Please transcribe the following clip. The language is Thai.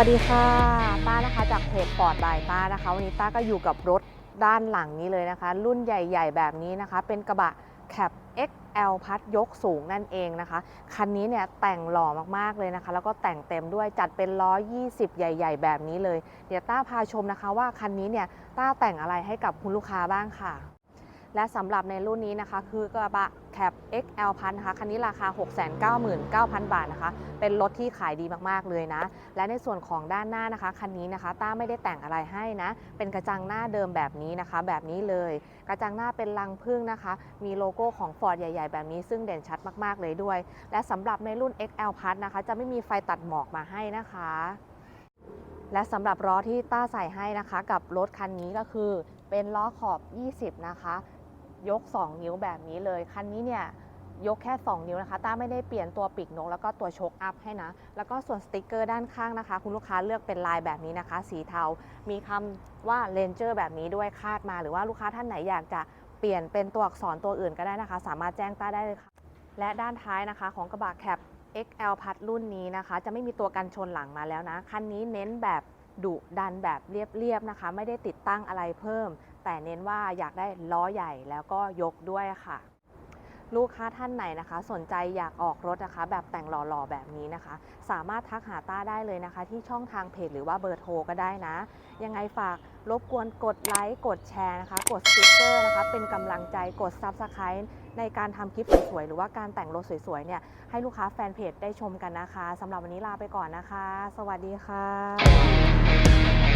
วัสดีค่ะต้านะคะจากเพจฟอร์ดบายต้านะคะ วันนี้ต้าก็อยู่กับรถด้านหลังนี้เลยนะคะ รุ่นใหญ่ ๆ แบบนี้นะคะ เป็นกระบะแคป XL พัดยกสูงนั่นเองนะคะ คันนี้เนี่ยแต่งหล่อมากๆเลยนะคะ แล้วก็แต่งเต็มด้วยจัดเป็นล้อ 20 ใหญ่ ๆ แบบนี้เลย เดี๋ยวต้าพาชมนะคะว่าคันนี้เนี่ยต้าแต่งอะไรให้กับคุณลูกค้าบ้างค่ะ และสำหรับในรุ่นนี้นะคะ คือกระบะแคป XL พันนะคะคันนี้ราคา 699,000 บาทนะคะ เป็นรถที่ขายดีมากๆเลยนะ และในส่วนของด้านหน้านะคะคันนี้นะคะต้าไม่ได้แต่งอะไรให้นะ เป็นกระจังหน้าเดิมแบบนี้นะคะ แบบนี้เลย กระจังหน้าเป็นรังพึ่งนะคะ มีโลโก้ของ Ford ใหญ่ ๆ แบบนี้ซึ่งเด่นชัดมากๆเลยด้วย และสำหรับในรุ่น XL Plus นะคะ จะไม่มีไฟตัดหมอกมาให้นะคะและสำหรับล้อที่ต้าใส่ให้นะคะ กับรถคันนี้ก็คือเป็นล้อขอบ 20 นะคะ ยก 2 นิ้วแบบนี้เลย คันนี้เนี่ยยกแค่ 2 นิ้วนะคะต้าไม่ได้เปลี่ยนตัวปีกนก แล้วก็ตัวโชคอัพให้นะ แล้วก็ส่วนสติกเกอร์ด้านข้างนะคะ คุณลูกค้าเลือกเป็นลายแบบนี้นะคะ สีเทา มีคำว่าเลนเจอร์แบบนี้ด้วยคาดมา หรือว่าลูกค้าท่านไหนอยากจะเปลี่ยนเป็นตัวอักษรตัวอื่นก็ได้นะคะ สามารถแจ้งต้าได้เลยค่ะ และด้านท้ายนะคะของกระบะแคป XL พัดรุ่นนี้นะคะ จะไม่มีตัวกันชนหลังมาแล้วนะ คันนี้เน้นแบบดุดันแบบเรียบๆนะคะ ไม่ได้ติดตั้งอะไรเพิ่ม แต่เน้นว่าอยากได้ล้อใหญ่แล้วก็ยกด้วยค่ะ ลูกค้าท่านไหนนะคะ สนใจอยากออกรถนะคะ แบบแต่งหล่อๆแบบนี้นะคะ สามารถทักหาต้าได้เลยนะคะ ที่ช่องทางเพจหรือว่าเบอร์โทรก็ได้นะ ยังไงฝากรบกวนกดไลค์กดแชร์นะคะ กดสติ๊กเกอร์นะคะ เป็นกำลังใจกด Subscribe ในการทำคลิปสวยๆ หรือว่าการแต่งรถสวยๆ เนี่ยให้ลูกค้าแฟนเพจได้ชมกันนะคะสำหรับวันนี้ลาไปก่อนนะคะ สวัสดีค่ะ